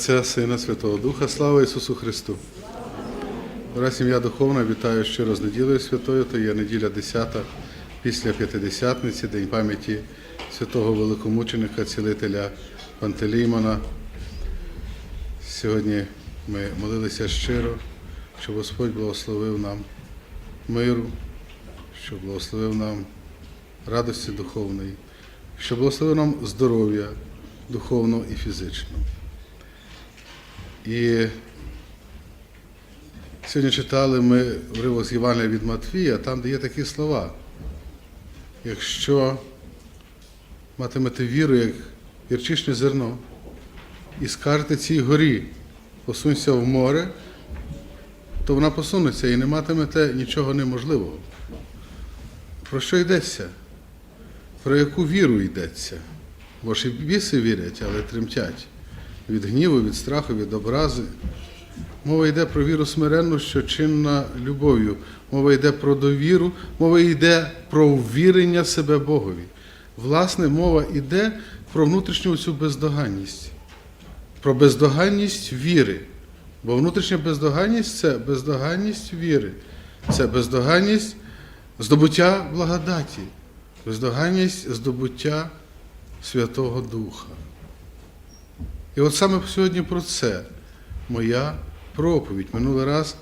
Отця, Сина, Святого Духа, слава Ісусу Христу. Дорога сім'я духовна, вітаю щиро з неділею святою, то є неділя 10 після П'ятидесятниці, День пам'яті святого великомученика, цілителя Пантелеймона. Сьогодні ми молилися щиро, щоб Господь благословив нам миру, щоб благословив нам радості духовної, щоб благословив нам здоров'я духовного і фізичного. І сьогодні читали ми уривок з Євангелія від Матвія, там, де є такі слова. Якщо матимете віру, як гірчичне зерно, і скажете цій горі, посунься в море, то вона посунеться і не матимете нічого неможливого. Про що йдеться? Про яку віру йдеться? Бо ж і біси вірять, але тремтять від гніву, від страху, від образи. Мова йде про віру смиренну, що чинна любов'ю. Мова йде про довіру, мова йде про ввірення себе Богові. Власне, мова йде про внутрішню цю бездоганність, про бездоганність віри. Бо внутрішня бездоганність це бездоганність віри, це бездоганність здобуття благодаті, бездоганність здобуття Святого Духа. І от саме сьогодні про це моя проповідь. Минулий раз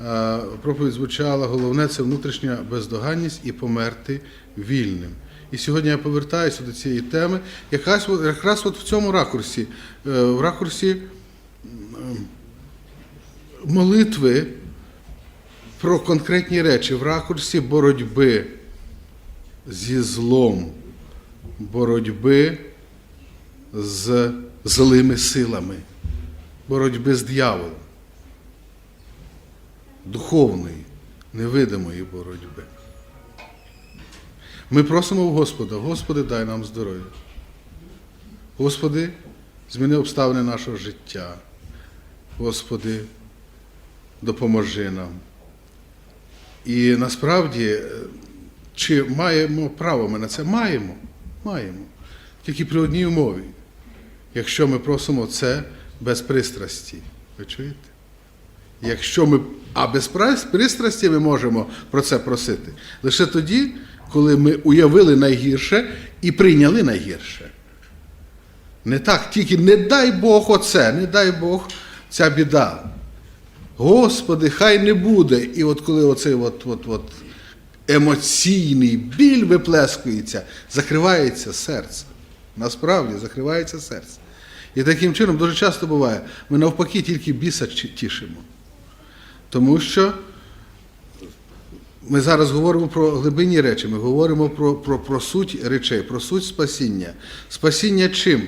е, проповідь звучала, головне це внутрішня бездоганність і померти вільним. І сьогодні я повертаюся до цієї теми, якраз, якраз от в цьому ракурсі, е, в ракурсі молитви про конкретні речі, в ракурсі боротьби зі злом, боротьби з злими силами, боротьби з дияволом, духовної, невидимої боротьби. Ми просимо у Господа, Господи, дай нам здоров'я. Господи, зміни обставини нашого життя. Господи, допоможи нам. І насправді, е, чи маємо право ми на це? Маємо. Маємо. Тільки при одній умові. Якщо ми просимо це без пристрасті. Ви чуєте? Якщо ми, а без пристрасті ми можемо про це просити лише тоді, коли ми уявили найгірше і прийняли найгірше. Не так, тільки не дай Бог оце, не дай Бог ця біда. Господи, хай не буде. І от коли оцей от, от, от емоційний біль виплескується, закривається серце. Насправді закривається серце. І таким чином дуже часто буває, ми навпаки тільки біса тішимо. Тому що ми зараз говоримо про глибинні речі, ми говоримо про, про, про суть речей, про суть спасіння. Спасіння чим?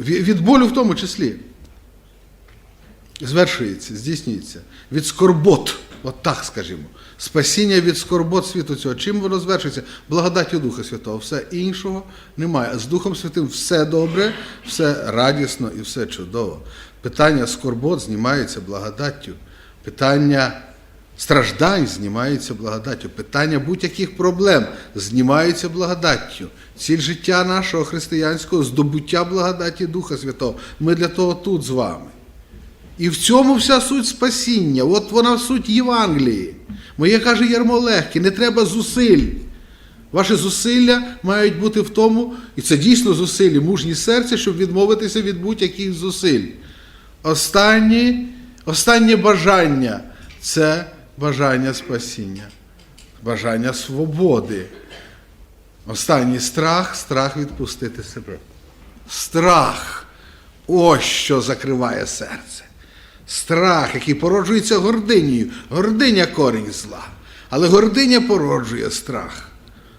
Від болю в тому числі. Звершується, здійснюється. Від скорбот, от так скажімо. Спасіння від скорбот світу цього. Чим воно звершується? Благодаттю Духа Святого. Все іншого немає. З Духом Святим все добре, все радісно і все чудово. Питання скорбот знімається благодаттю. Питання страждань знімається благодаттю. Питання будь-яких проблем знімаються благодаттю. Ціль життя нашого християнського здобуття благодаті Духа Святого. Ми для того тут з вами. І в цьому вся суть спасіння. От вона суть Євангелії. Моє каже ярмо легке, не треба зусиль. Ваші зусилля мають бути в тому, і це дійсно зусилля, мужні серця, щоб відмовитися від будь-яких зусиль. Останнє, останнє бажання це бажання спасіння, бажання свободи. Останній страх страх відпустити себе. Страх. Ось що закриває серце. Страх, який породжується гординею. Гординя корінь зла. Але гординя породжує страх.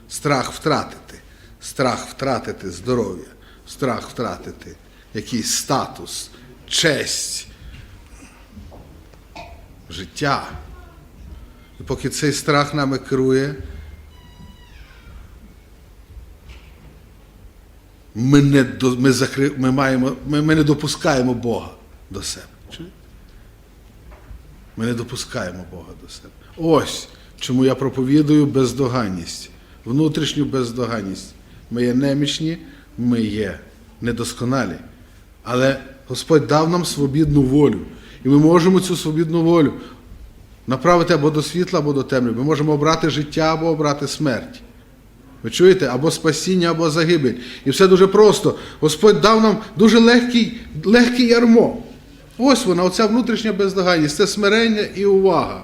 Страх втратити. Страх втратити здоров'я, страх втратити якийсь статус, честь, життя. І поки цей страх нами керує, ми не, ми, закри, ми, маємо, ми, ми не допускаємо Бога до себе. Ми не допускаємо Бога до себе. Ось чому я проповідую бездоганність, внутрішню бездоганність. Ми є немічні, ми є недосконалі. Але Господь дав нам свобідну волю. І ми можемо цю свобідну волю направити або до світла, або до темряви. Ми можемо обрати життя або обрати смерть. Ви чуєте? Або спасіння, або загибель. І все дуже просто. Господь дав нам дуже легкий, легкий ярмо. Ось вона, оця внутрішня бездоганність. Це смирення і увага.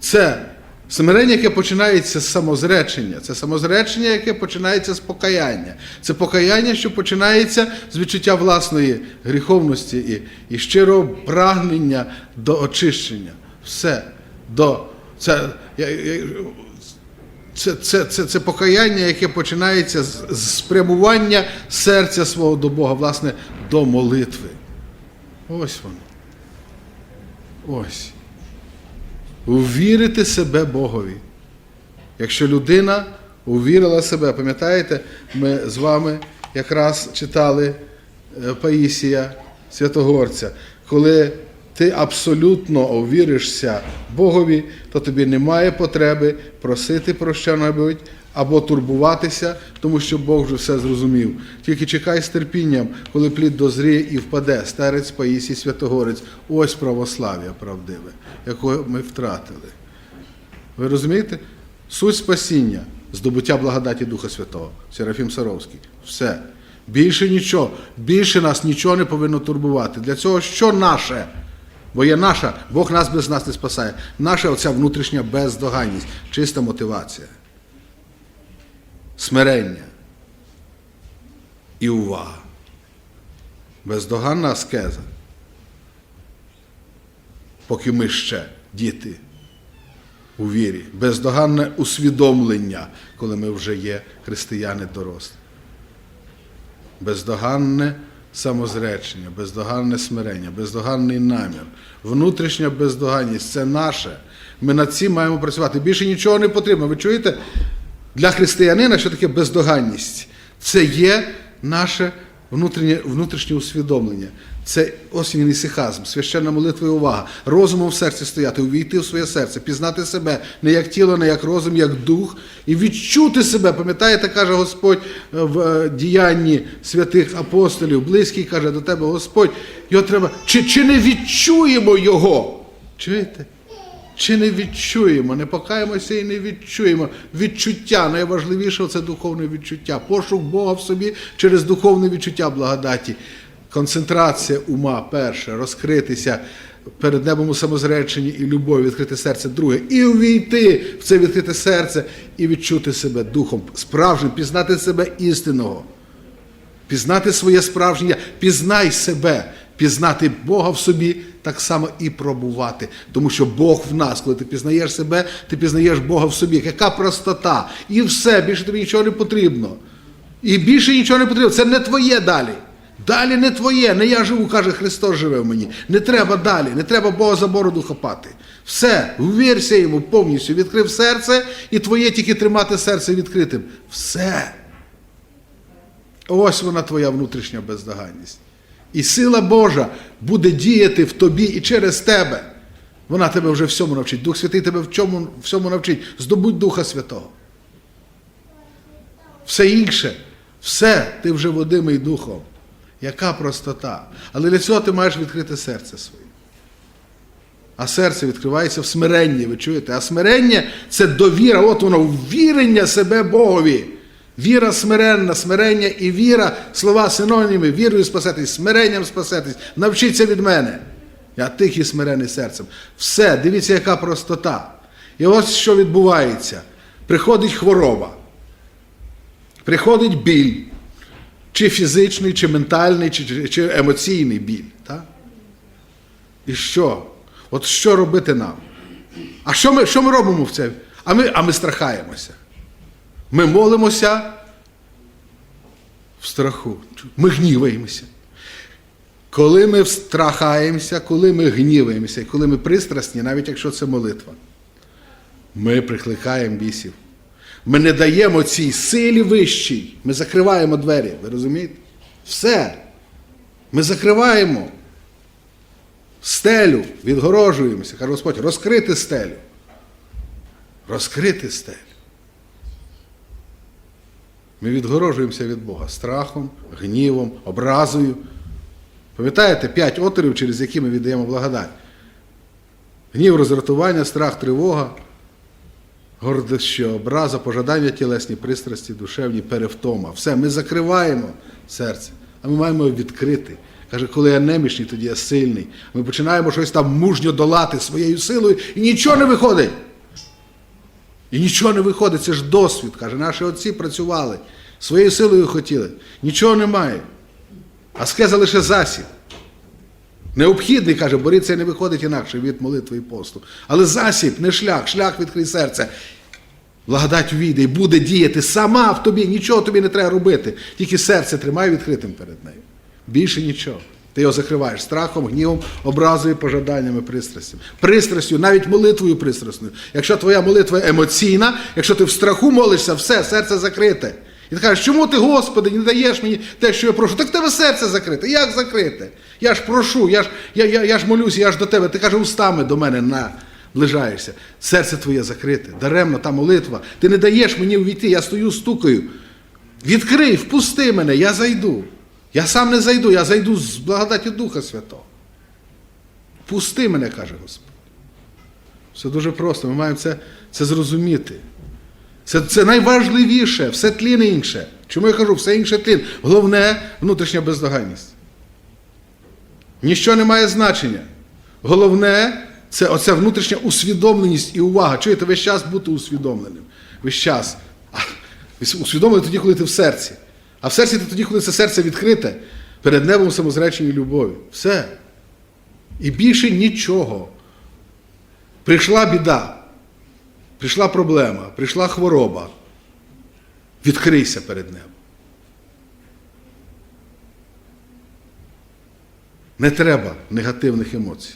Це смирення, яке починається з самозречення. Це самозречення, яке починається з покаяння. Це покаяння, що починається з відчуття власної гріховності і, і щирого прагнення до очищення. Все. До, це, це, це, це, це покаяння, яке починається з, з спрямування серця свого до Бога, власне, до молитви. Ось воно. Ось. Увірити себе Богові. Якщо людина увірила себе, пам'ятаєте, ми з вами якраз читали е, Паїсія Святогорця, коли ти абсолютно увіришся Богові, то тобі немає потреби просити про що-небудь або турбуватися, тому що Бог вже все зрозумів. Тільки чекай з терпінням, коли плід дозріє і впаде, старець Паїсій Святогорець. Ось православ'я правдиве, якого ми втратили. Ви розумієте? Суть спасіння, здобуття благодаті Духа Святого. Серафім Саровський. Все. Більше нічого. Більше нас нічого не повинно турбувати. Для цього що наше? Бо є наша, Бог нас без нас не спасає. Наша оця внутрішня бездоганність, чиста мотивація, смирення і увага. Бездоганна аскеза. Поки ми ще діти у вірі, бездоганне усвідомлення, коли ми вже є християни дорослі. Бездоганне самозречення, бездоганне смирення, бездоганний намір, внутрішня бездоганність це наше. Ми над цим маємо працювати. Більше нічого не потрібно. Ви чуєте? Для християнина, що таке бездоганність? Це є наше внутрішнє, внутрішнє усвідомлення. Це ось він ісихазм, священна молитва і увага. Розумом в серці стояти, увійти в своє серце, пізнати себе не як тіло, не як розум, як дух, і відчути себе. Пам'ятаєте, каже Господь в е, діянні святих апостолів, близький каже до тебе Господь, його треба. Чи, чи не відчуємо його? Чуєте? Чи не відчуємо, не покаємося і не відчуємо. Відчуття найважливіше це духовне відчуття. Пошук Бога в собі через духовне відчуття благодаті. Концентрація ума перше, розкритися перед небом у самозреченні і любові, відкрити серце друге, і увійти в це відкрите серце і відчути себе духом справжнім, пізнати себе істинного, пізнати своє справжнє, пізнай себе, пізнати Бога в собі, так само і пробувати. Тому що Бог в нас, коли ти пізнаєш себе, ти пізнаєш Бога в собі. Яка простота? І все, більше тобі нічого не потрібно. І більше нічого не потрібно. Це не твоє далі. Далі не твоє, не я живу, каже Христос живе в мені. Не треба далі, не треба Бога за бороду хапати. Все, ввірся йому повністю, відкрив серце, і твоє тільки тримати серце відкритим. Все. Ось вона твоя внутрішня бездоганність. І сила Божа буде діяти в тобі і через тебе. Вона тебе вже всьому навчить. Дух Святий тебе в чому, всьому навчить. Здобудь Духа Святого. Все інше, все ти вже водимий Духом. Яка простота. Але для цього ти маєш відкрити серце своє. А серце відкривається в смиренні, ви чуєте? А смирення це довіра, от воно, ввірення себе Богові. Віра смиренна, смирення і віра, слова синоніми, вірою спасетись, смиренням спасетись, навчіться від мене. Я тихий смирений серцем. Все, дивіться, яка простота. І ось що відбувається. Приходить хвороба, приходить біль, чи фізичний, чи ментальний, чи, чи, емоційний біль. Так? І що? От що робити нам? А що ми, що ми робимо в це? А ми, а ми страхаємося. Ми молимося в страху. Ми гніваємося. Коли ми страхаємося, коли ми гніваємося, і коли ми пристрасні, навіть якщо це молитва, ми прикликаємо бісів. Ми не даємо цій силі вищій. Ми закриваємо двері. Ви розумієте? Все. Ми закриваємо стелю, відгорожуємося. Каже Господь, розкрити стелю. Розкрити стелю. Ми відгорожуємося від Бога страхом, гнівом, образою. Пам'ятаєте, п'ять отворів, через які ми віддаємо благодать. Гнів, роздратування, страх, тривога, гордощ, образа, пожадання тілесні, пристрасті, душевні, перевтома. Все, ми закриваємо серце, а ми маємо відкрити. Каже, коли я немічний, тоді я сильний. Ми починаємо щось там мужньо долати своєю силою, і нічого не виходить. І нічого не виходить, це ж досвід. Каже, наші отці працювали, своєю силою хотіли. Нічого немає. Аскеза лише засіб. Необхідний, каже, боріться не виходить інакше від молитви і посту. Але засіб, не шлях, шлях відкрий серце. Благодать увійде і буде діяти сама в тобі, нічого тобі не треба робити. Тільки серце тримай відкритим перед нею. Більше нічого. Ти його закриваєш страхом, гнівом, образою, пожаданнями, пристрастю. Пристрастю, навіть молитвою пристрасною. Якщо твоя молитва емоційна, якщо ти в страху молишся, все, серце закрите. І ти кажеш, чому ти, Господи, не даєш мені те, що я прошу? Так в тебе серце закрите. Як закрите? Я ж прошу, я ж, я, я, я ж молюся, я ж до тебе. Ти каже, устами до мене наближаєшся. Серце твоє закрите, даремно та молитва. Ти не даєш мені увійти, я стою, стукаю. Відкрий, впусти мене, я зайду. Я сам не зайду, я зайду з благодаті Духа Святого. Пусти мене, каже Господь. Все дуже просто, ми маємо це, це зрозуміти. Це, це найважливіше, все тлін інше. Чому я кажу, все інше тлін. Головне внутрішня бездоганність. Ніщо не має значення. Головне це оця внутрішня усвідомленість і увага. Чуєте, весь час бути усвідомленим. Весь час. Усвідомлений тоді, коли ти в серці. А в серці ти тоді, коли це серце відкрите, перед небом самозречення любові. Все. І більше нічого. Прийшла біда, прийшла проблема, прийшла хвороба. Відкрийся перед небом. Не треба негативних емоцій.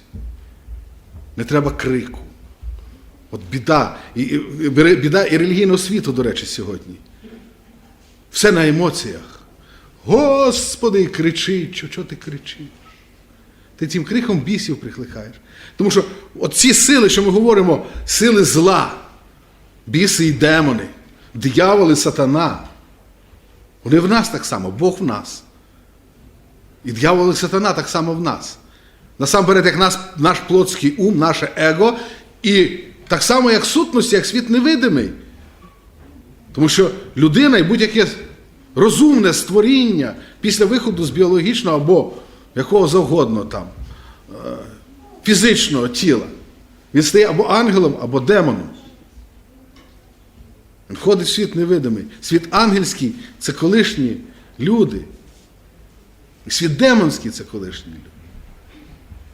Не треба крику. От біда, і, і, біда і релігійного світу, до речі, сьогодні. Все на емоціях. Господи, кричить, що, що ти кричиш? Ти цим криком бісів прикликаєш. Тому що ці сили, що ми говоримо, сили зла, біси і демони, дияволи, сатана, вони в нас так само, Бог в нас. І диявол і сатана так само в нас. Насамперед, як нас, наш плотський ум, наше его, і так само, як сутності, як світ невидимий. Тому що людина і будь-яке розумне створіння після виходу з біологічного або якого завгодно там е, фізичного тіла, він стає або ангелом, або демоном. Він входить в світ невидимий. Світ ангельський це колишні люди. І світ демонський це колишні люди.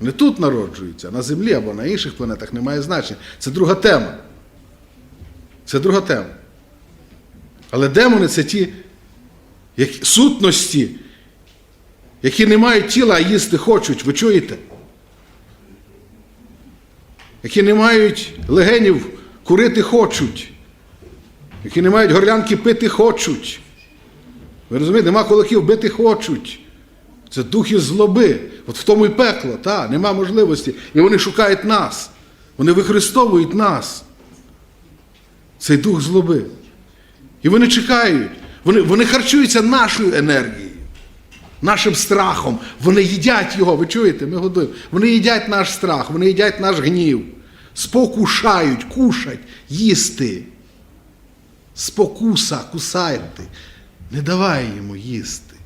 Вони тут народжуються, а на землі або на інших планетах немає значення. Це друга тема. Це друга тема. Але демони це ті сутності, які не мають тіла, а їсти хочуть. Ви чуєте? Які не мають легенів, курити хочуть. Які не мають горлянки пити хочуть. Ви розумієте, нема кулаків бити хочуть. Це духи злоби. От в тому і пекло, та, нема можливості. І вони шукають нас. Вони використовують нас. Цей дух злоби. І вони чекають. Вони, вони харчуються нашою енергією, нашим страхом. Вони їдять його. Ви чуєте? Ми годуємо. Вони їдять наш страх, вони їдять наш гнів. Спокушають, кушать, їсти. Спокуса, кусайте. Не давай йому їсти.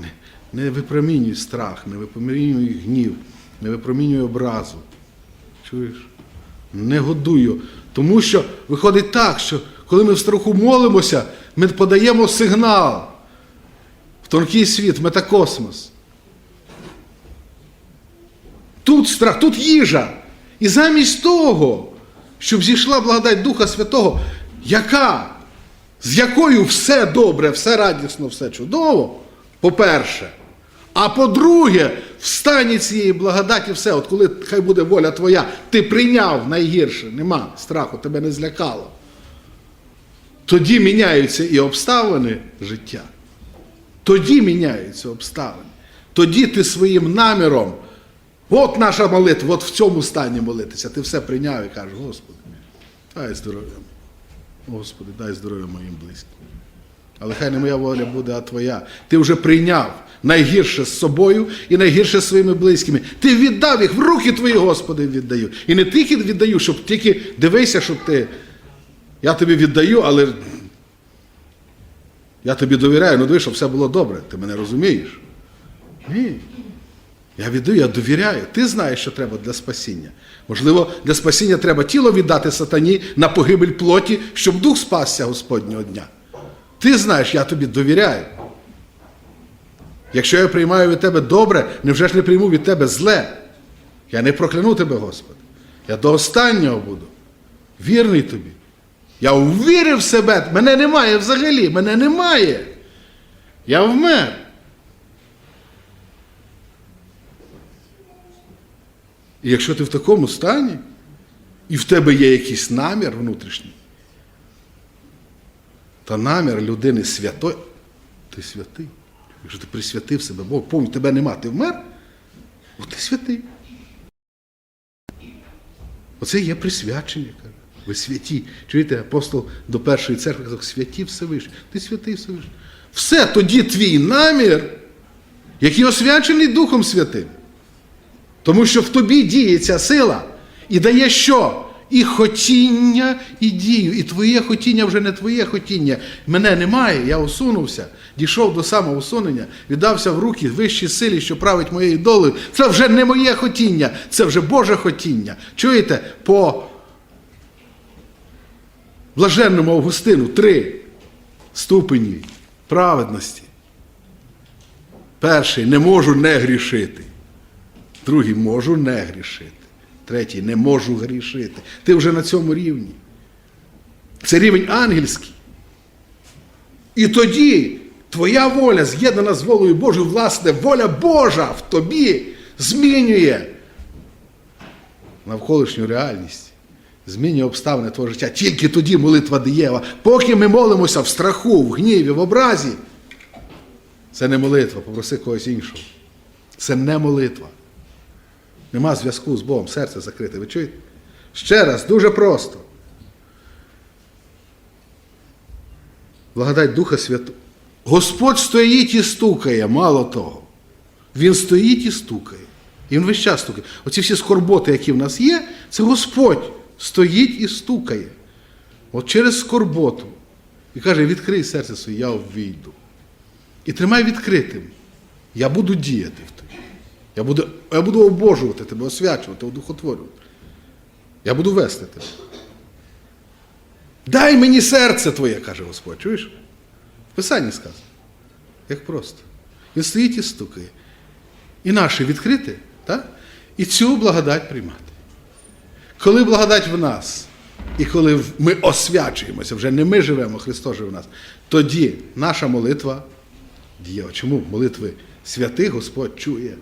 Не, не випромінюй страх, не випромінюй гнів, не випромінюй образу. Чуєш? Не годую. Тому що виходить так, що коли ми в страху молимося, ми подаємо сигнал в тонкий світ, в метакосмос. Тут страх, тут їжа. І замість того, щоб зійшла благодать Духа Святого, яка, з якою все добре, все радісно, все чудово, по-перше. А по-друге, в стані цієї благодаті все, от коли хай буде воля твоя, ти прийняв найгірше, нема страху, тебе не злякало. Тоді міняються і обставини життя. Тоді міняються обставини. Тоді ти своїм наміром, от наша молитва, от в цьому стані молитися, ти все прийняв і кажеш, Господи, дай здоров'я. Господи, дай здоров'я моїм близьким. Але хай не моя воля буде, а твоя. Ти вже прийняв найгірше з собою і найгірше з своїми близькими. Ти віддав їх в руки твої, Господи, віддаю. І не тільки віддаю, щоб тільки дивися, щоб ти. Я тобі віддаю, але я тобі довіряю, ну диви, щоб все було добре. Ти мене розумієш? Ні. Я віддаю, я довіряю. Ти знаєш, що треба для спасіння. Можливо, для спасіння треба тіло віддати сатані на погибель плоті, щоб дух спасся Господнього дня. Ти знаєш, я тобі довіряю. Якщо я приймаю від тебе добре, невже ж не прийму від тебе зле? Я не прокляну тебе, Господи. Я до останнього буду. Вірний тобі. Я увірив в себе. Мене немає взагалі, мене немає. Я вмер. І якщо ти в такому стані, і в тебе є якийсь намір внутрішній, та намір людини святої, ти святий. Якщо ти присвятив себе, Бог, помню, тебе нема, ти вмер, от ти святий. Оце є присвячення. Ви святі. Чуєте, апостол до першої церкви казав, святі Всевишні. Ти святий Всевишній. Все, тоді твій намір, який освячений Духом Святим. Тому що в тобі діє ця сила і дає що? І хотіння, і дію. І твоє хотіння вже не твоє хотіння. Мене немає, я усунувся, дійшов до самоусунення, віддався в руки вищій силі, що править моєю долею. Це вже не моє хотіння, це вже Боже хотіння. Чуєте? По блаженному Августину три ступені праведності. Перший не можу не грішити. Другий можу не грішити. Третій не можу грішити. Ти вже на цьому рівні. Це рівень ангельський. І тоді твоя воля з'єднана з волею Божою, власне, воля Божа в тобі змінює навколишню реальність, змінює обставини твого життя. Тільки тоді молитва Диєва. Поки ми молимося в страху, в гніві, в образі, це не молитва, попроси когось іншого. Це не молитва. Нема зв'язку з Богом, серце закрите. Ви чуєте? Ще раз, дуже просто. Благодать Духа Святого. Господь стоїть і стукає, мало того. Він стоїть і стукає. І він весь час стукає. Оці всі скорботи, які в нас є, це Господь стоїть і стукає. От через скорботу. І каже, відкрий серце своє, я ввійду. І тримай відкритим. Я буду діяти в тобі. Я буду, я буду обожувати тебе, освячувати, одухотворювати. Я буду вести тебе. Дай мені серце твоє, каже Господь. Чуєш? В Писанні сказано. Як просто. Він стоїть і стукає. І наше відкрити, так? і цю благодать приймати. Коли благодать в нас, і коли ми освячуємося, вже не ми живемо, Христос живе в нас, тоді наша молитва дієва. Чому молитви святих Господь чує?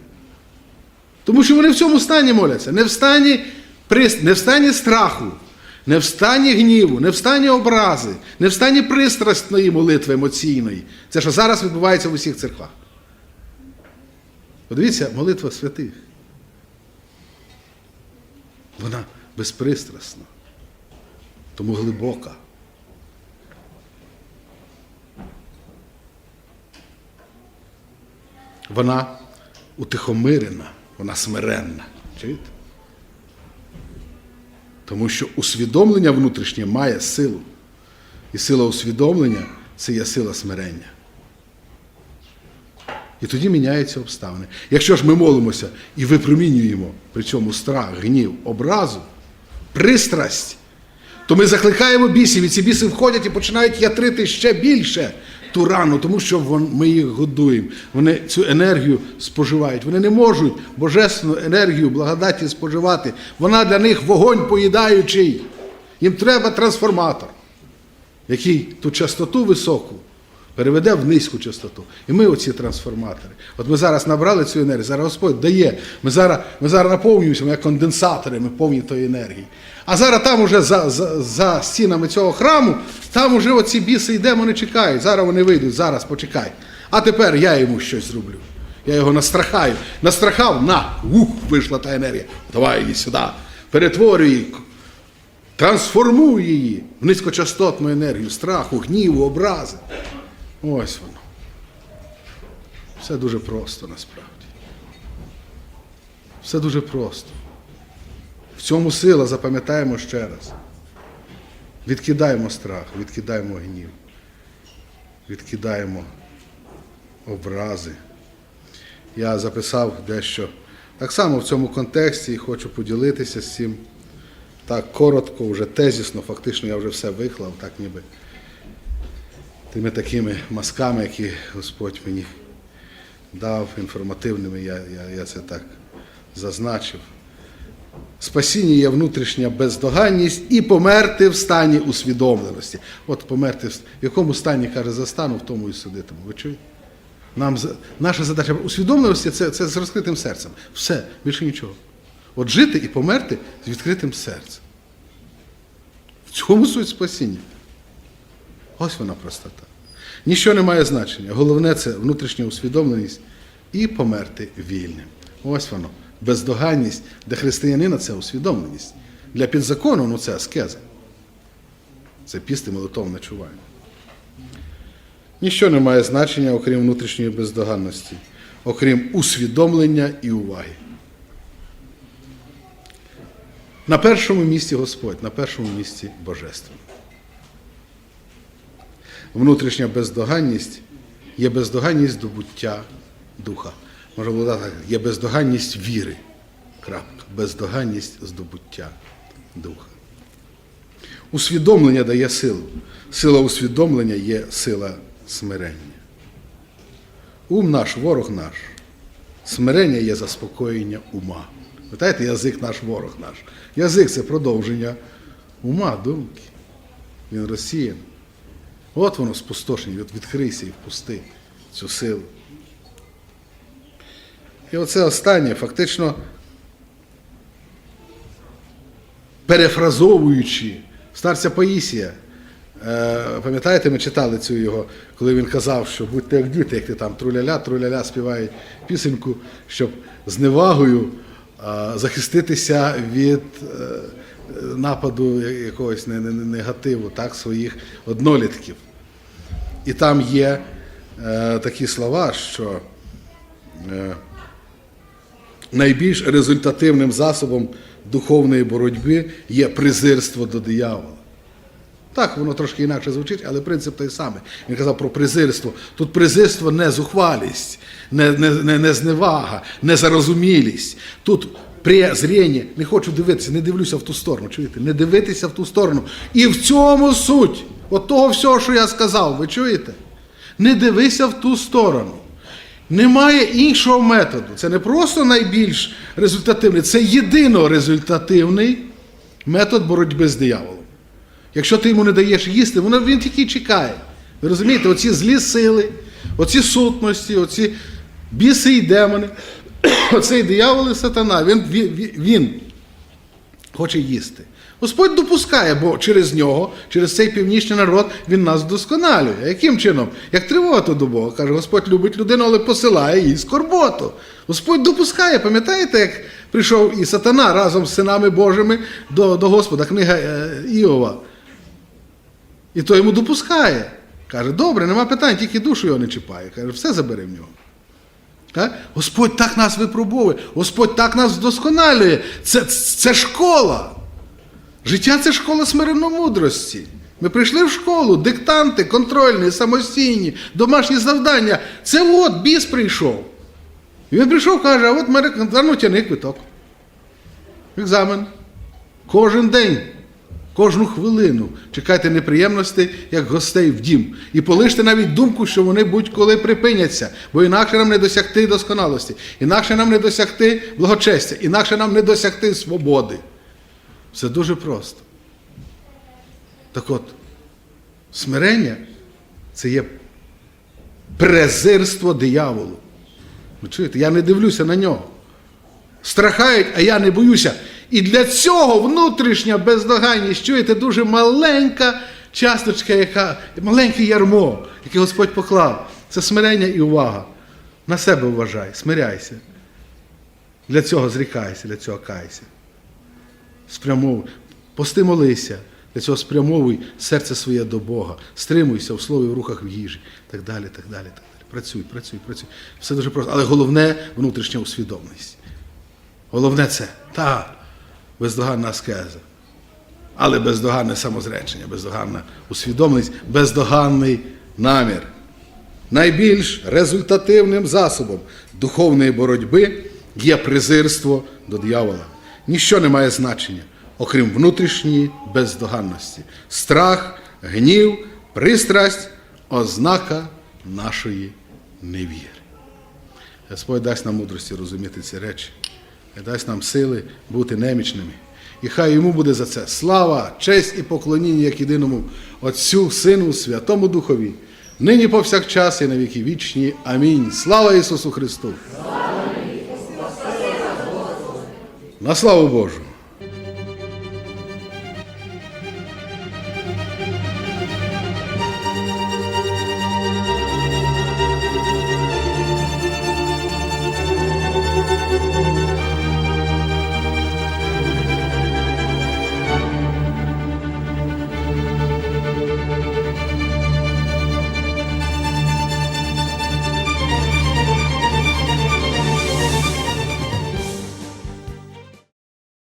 Тому що вони в цьому стані моляться, не в стані, не в стані страху, не в стані гніву, не в стані образи, не в стані пристрасної молитви емоційної. Це що зараз відбувається в усіх церквах. Подивіться, молитва святих. Вона безпристрасна, тому глибока. Вона утихомирена, вона смиренна. Чуєте? Тому що усвідомлення внутрішнє має силу. І сила усвідомлення це є сила смирення. І тоді міняються обставини. Якщо ж ми молимося і випромінюємо при цьому страх, гнів, образу, пристрасть, то ми закликаємо бісів, і ці біси входять і починають ятрити ще більше ту рану, тому що ми їх годуємо. Вони цю енергію споживають. Вони не можуть божественну енергію благодаті споживати. Вона для них вогонь поїдаючий. Їм треба трансформатор, який ту частоту високу переведе в низьку частоту. І ми оці трансформатори. От ми зараз набрали цю енергію, зараз Господь дає. Ми зараз, ми зараз наповнюємося, ми як конденсатори, ми повні тої енергії. А зараз там уже за, за, за стінами цього храму, там уже оці біси і демони чекають. Зараз вони вийдуть, зараз почекай. А тепер я йому щось зроблю. Я його настрахаю. Настрахав, на, ух, вийшла та енергія. Давай її сюди. Перетворюй її. Трансформуй її в низькочастотну енергію страху, гніву, образи. Ось воно. Все дуже просто насправді. Все дуже просто. В цьому сила, запам'ятаємо ще раз. Відкидаємо страх, відкидаємо гнів, відкидаємо образи. Я записав дещо так само в цьому контексті і хочу поділитися з цим. Так коротко, вже тезісно, фактично я вже все виклав, так ніби тими такими мазками, які Господь мені дав інформативними, я, я, я це так зазначив. Спасіння є внутрішня бездоганність і померти в стані усвідомленості. От померти в якому стані, каже, застану, в тому і судитиму. Ви чуєте? Нам, наша задача усвідомленості це, це з розкритим серцем. Все, більше нічого. От жити і померти з відкритим серцем. В цьому суть спасіння. Ось вона простота. Ніщо не має значення. Головне це внутрішня усвідомленість і померти вільним. Ось воно. Бездоганність для християнина це усвідомленість. Для підзакону ну, це аскеза. Це пісти молитовне ночування. Ніщо не має значення, окрім внутрішньої бездоганності, окрім усвідомлення і уваги. На першому місці Господь, на першому місці Божественне. Внутрішня бездоганність є бездоганність здобуття духа. Може так, є бездоганність віри. Крапка. Бездоганність здобуття духа. Усвідомлення дає силу. Сила усвідомлення є сила смирення. Ум наш, ворог наш. Смирення є заспокоєння ума. Питаєте, язик наш ворог наш. Язик це продовження ума, думки. Він розсіяний. От воно спустошення, от відкрийся і впусти цю силу. І оце останнє, фактично перефразовуючи старця Паїсія. Е, Пам'ятаєте, ми читали цю його, коли він казав, що будьте як діти, як ти там труляля, труляля співає пісеньку, щоб з невагою е, захиститися від е, нападу якогось не- не- не- негативу так, своїх однолітків. І там є е, такі слова, що е, найбільш результативним засобом духовної боротьби є презирство до диявола. Так, воно трошки інакше звучить, але принцип той самий. Він казав про презирство. Тут презирство не зухвалість, не, не, не, не зневага, не зарозумілість. Тут презріння. Не хочу дивитися, не дивлюся в ту сторону. Чуєте? Не дивитися в ту сторону. І в цьому суть. От того всього, що я сказав, ви чуєте? Не дивися в ту сторону. Немає іншого методу. Це не просто найбільш результативний, це єдино результативний метод боротьби з дияволом. Якщо ти йому не даєш їсти, воно, він тільки чекає. Ви розумієте, оці злі сили, оці сутності, оці біси і демони, оцей диявол і сатана, він, він, він хоче їсти. Господь допускає, бо через нього, через цей північний народ, він нас вдосконалює. Яким чином? Як тривогу до Бога. Каже, Господь любить людину, але посилає їй скорботу. Господь допускає, пам'ятаєте, як прийшов і сатана разом з синами Божими до, до Господа, книга е, Іова. І то йому допускає. Каже, добре, нема питань, тільки душу його не чіпає. Каже, все забери в нього. Господь так нас випробовує, Господь так нас вдосконалює. Це, це школа. Життя це школа смиренно-мудрості. Ми прийшли в школу, диктанти, контрольні, самостійні, домашні завдання. Це от біс прийшов. І він прийшов, каже, а от мене а ну квиток. Екзамен. Кожен день, кожну хвилину чекайте неприємностей, як гостей в дім. І полиште навіть думку, що вони будь-коли припиняться, бо інакше нам не досягти досконалості, інакше нам не досягти благочестя, інакше нам не досягти свободи. Все дуже просто. Так от, смирення це є презирство дияволу. Ви чуєте, я не дивлюся на нього. Страхають, а я не боюся. І для цього внутрішня бездоганність, чуєте, дуже маленька часточка, яка, маленьке ярмо, яке Господь поклав. Це смирення і увага. На себе вважай, смиряйся. Для цього зрікайся, для цього кайся. Спрямовуй. Пости молися, Для цього спрямовуй серце своє до Бога, стримуйся в слові, в рухах, в їжі, так далі, так далі, так далі. Працюй, працюй, працюй. Все дуже просто. Але головне внутрішня усвідомленість. Головне це та бездоганна аскеза. Але бездоганне самозречення, бездоганна усвідомленість, бездоганний намір. Найбільш результативним засобом духовної боротьби є презирство до диявола. Ніщо не має значення, окрім внутрішньої бездоганності. Страх, гнів, пристрасть ознака нашої невіри. Господь дасть нам мудрості розуміти ці речі, дасть нам сили бути немічними. І хай йому буде за це слава, честь і поклоніння як єдиному Отцю, Сину, Святому Духові, нині повсякчас і на віки вічні. Амінь. Слава Ісусу Христу! На славу Божу!